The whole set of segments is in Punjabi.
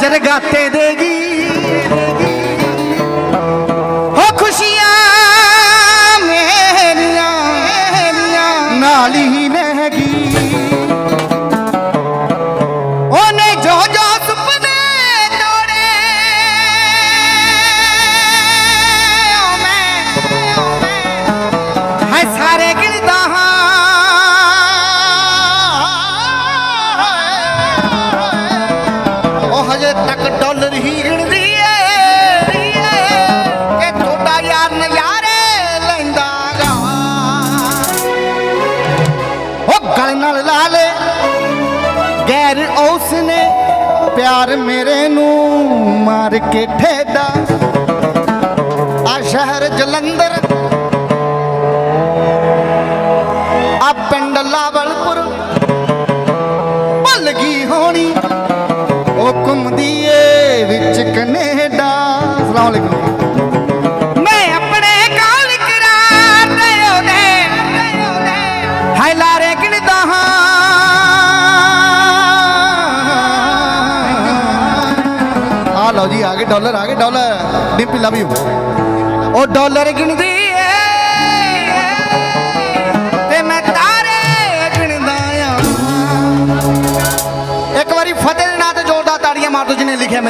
যের গাতে দে ਹਜੇ ਤੱਕ ਡਾਲਰ ਹੀ ਗਿਣਦੀ ਏ ਕਿ ਤੁਹਾਡਾ ਯਾਰ ਨਜ਼ਾਰੇ ਲੈਂਦਾਗਾ ਉਹ ਗਲ ਨਾਲ ਲਾ ਲੈ ਗੈਰ ਉਸ ਨੇ ਪਿਆਰ ਮੇਰੇ ਨੂੰ ਮਾਰ ਕੇ ਠੇਡਾ ਆ ਸ਼ਹਿਰ ਜਲੰਧਰ, ਆ ਪਿੰਡ ਲਾਵਾ ਅਸਲਾਮ ਅਲੈਕੁਮ। ਮੈਂ ਆਪਣੇ ਕਾਲ ਕਰਾਰ ਦੇ। ਉਹਦੇ ਹਾਏ ਲਾਰੇ ਗਿਣਦਾ ਹਾਂ। ਆ ਲਓ ਜੀ ਆ ਗਏ ਡਾਲਰ ਆ ਗਏ ਡਾਲਰ। ਡਿੰਪੀ ਲਵ ਯੂ ਉਹ ਡਾਲਰ ਗਿਣਦੀ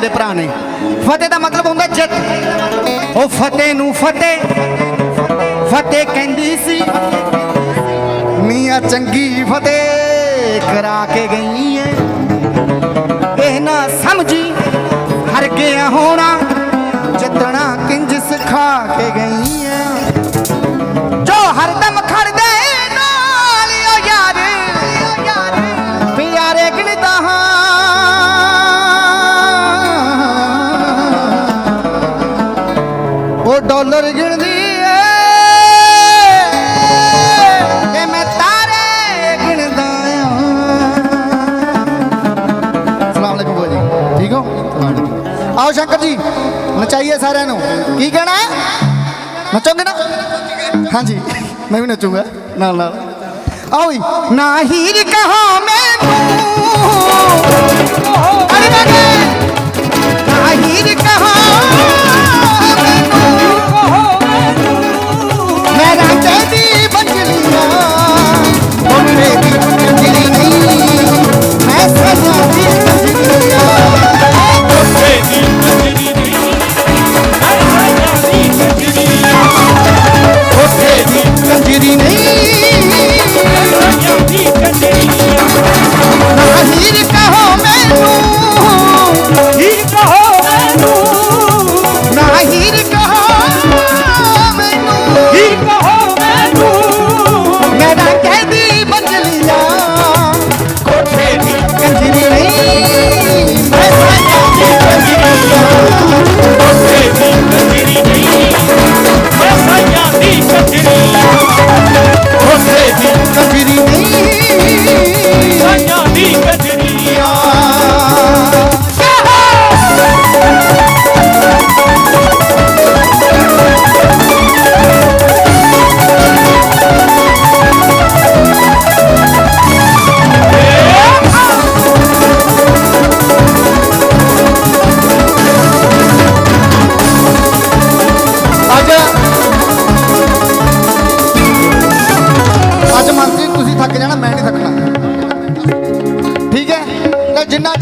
ਜਿਹਨੇ ਲਿਖਿਆ ਭਰਾ ਨੇ। ਫਤਿਹ ਦਾ ਮਤਲਬ ਹੁੰਦਾ ਜਿੱਤ। ਉਹ ਫਤਿਹ ਨੂੰ ਫਤਿਹ। ਫਤਿਹ ਕਹਿੰਦੀ ਸੀ। ਮੀਆਂ ਚੰਗੀ ਫਤਿਹ ਕਰਾ ਕੇ ਗਈ ਏ ਇਹ ਨਾ ਸਮਝੀ, ਹਰ ਗਿਆ ਹੋਣਾ। ਜਿੱਤਣਾ ਕਿੰਜ ਨਚਾਈਏ ਸਾਰਿਆਂ ਨੂੰ। ਕੀ ਕਹਿਣਾ? ਨਚੋਗੇ ਨਾ? ਹਾਂਜੀ, ਮੈਂ ਵੀ ਨੱਚੂਗਾ। ਨਾਲ ਨਾਲ। ਆਓ ਨਾ ਹੀਰ ਕਹਾ ਮੈਨੂੰ ਨਾ ਹੀਰ ਕਹੋ ਮੈਨੂੰ ਮੈਂ ਰਾਂਝੇ ਦੀ ਬੰਜਲੀਆਂ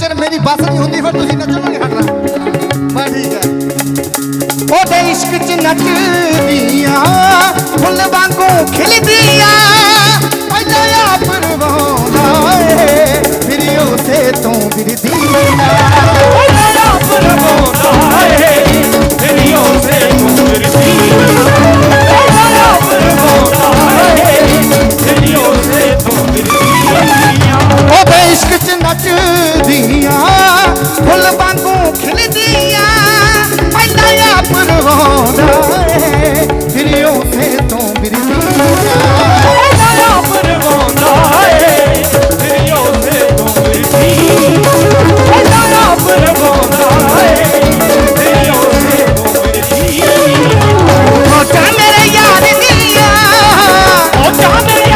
ਜੇਕਰ ਮੇਰੀ ਬੱਸ ਨਹੀਂ ਹੁੰਦੀ, ਫਿਰ ਤੁਸੀਂ ਨੱਚਣਾ ਨਹੀਂ ਹਟਣਾ ਉਹਦੇ ਇਸ਼ਕ 'ਚ ਨੱਚਦੀਆਂ, ਫੁੱਲ ਵਾਂਗੂ ਖਿਲਦੀਆਂ, ਪਹਿਲਾਂ ਆ ਪਰਵਾਉਂਦਾ ਏ ਫਿਰ ਉਸੇ ਤੋਂ ਫਿਰਦੀਆਂ